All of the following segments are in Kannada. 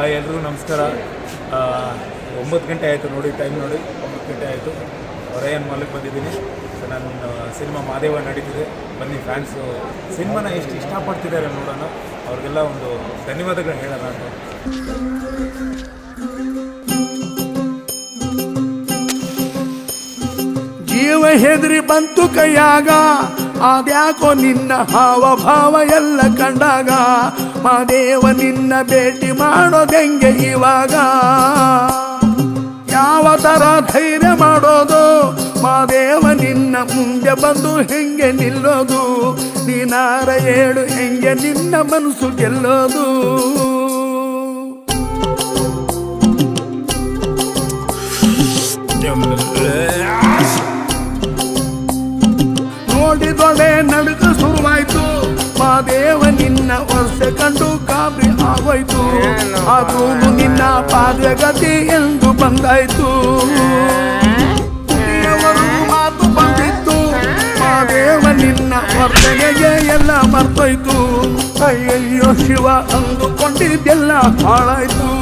ಹಾಯ್ ಎಲ್ರಿಗೂ ನಮಸ್ಕಾರ. ಒಂಬತ್ತು ಗಂಟೆ ಆಯಿತು ನೋಡಿ ಟೈಮ್ ನೋಡಿ, ಒಂಬತ್ತು ಗಂಟೆ ಆಯಿತು. ಹೊರಯನ್ ಮಾಲಕ್ಕೆ ಬಂದಿದ್ದೀನಿ. ಸೊ ನನ್ನ ಸಿನಿಮಾ ಮಾದೇವ ನಡೀತಿದೆ. ಬನ್ನಿ ಫ್ಯಾನ್ಸು ಸಿನಿಮಾನ ಎಷ್ಟು ಇಷ್ಟಪಡ್ತಿದ್ದಾರೆ ನೋಡೋಣ. ಅವ್ರಿಗೆಲ್ಲ ಒಂದು ಧನ್ಯವಾದಗಳು ಹೇಳೋಣ ಅಂತ. ಜೀವ ಹೆದರಿ ಬಂತು ಕೈಯಾಗ. ಅದ್ಯಾಕೋ ನಿನ್ನ ಹಾವ ಭಾವ ಎಲ್ಲ ಕಂಡಾಗ ಮಾದೇವ ನಿನ್ನ ಭೇಟಿ ಮಾಡೋದೆಂಗೆ ಇವಾಗ. ಯಾವ ಥರ ಧೈರ್ಯ ಮಾಡೋದು? ಮಾದೇವ ನಿನ್ನ ಮುಂದೆ ಬಂದು ಹೆಂಗೆ ನಿಲ್ಲೋದು? ನೀನಾರ ಹೇಳು ಹೆಂಗೆ ನಿನ್ನ ಮನಸ್ಸು ಗೆಲ್ಲೋದು? ನೋಡಿದೊಡೆ ನಡುಕ ಶುರುವಾಯ್ತು. ಮಾದೇವ ನಿನ್ನ ವರ್ಷ ಕಂಡು ಕಾಬ್ರಿ ಆಗೋಯ್ತು. ಅದು ನಿನ್ನ ಪಾದಗತಿ ಎಂದು ಬಂದಾಯ್ತು. ದೇವರು ಮಾತು ಬಂದಿತ್ತು. ಮಾದೇವ ನಿನ್ನ ವರ್ತನೆಗೆ ಎಲ್ಲ ಮರ್ತೋಯ್ತು. ಅಯ್ಯಯ್ಯೋ ಶಿವ ಅಂದುಕೊಂಡಿದ್ದೆಲ್ಲ ಹಾಳಾಯ್ತು.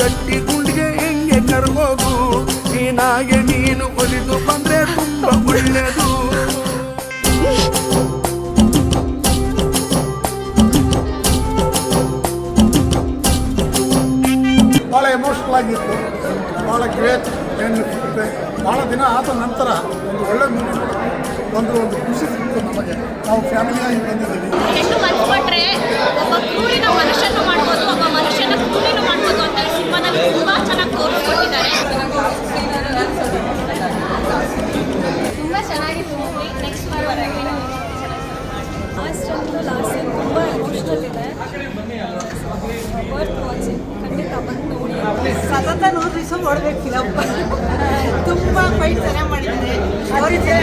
ಗಟ್ಟಿ ಗುಂಡಿಗೆ ಹೆಂಗೆ ಕರ್ಗೋದು ನೀನಾಗೆ ನೀನು ಒಲಿದು ಬಂದ್ರೆ ತುಂಬಾ ಒಳ್ಳೆಯದು. ಭಾಳ ಎಮೋಷ್ನಲ್ ಆಗಿತ್ತು. ಭಾಳ ಗ್ರೇಟ್ ಏನಿಸುತ್ತೆ ಭಾಳ ದಿನ ಆದ ನಂತರ ಒಂದು ಒಳ್ಳೆ ಮೂವಿ ಒಂದು ಒಂದು ಖುಷಿ ಸಿಕ್ತು ನಮಗೆ. ನಾವು ಫ್ಯಾಮಿಲಿಯಾಗಿ ಬಂದಿದ್ದೀವಿ. ಒಬ್ಬ ಕ್ರೂರಿನ ಮನುಷ್ಯನ ಮಾಡ್ಬೋದು. ಖಂಡಿತ ಬಂದು ನೋಡಿ. ಸತತ ನೋಡ್ರಿ ದಿವಸ ನೋಡ್ಬೇಕು ಫಿಲಮ್ ತುಂಬಾ ಫೈಟ್ ಚೆನ್ನಾಗಿ ಮಾಡಿದ್ದಾರೆ. ಅವ್ರಿಗೆ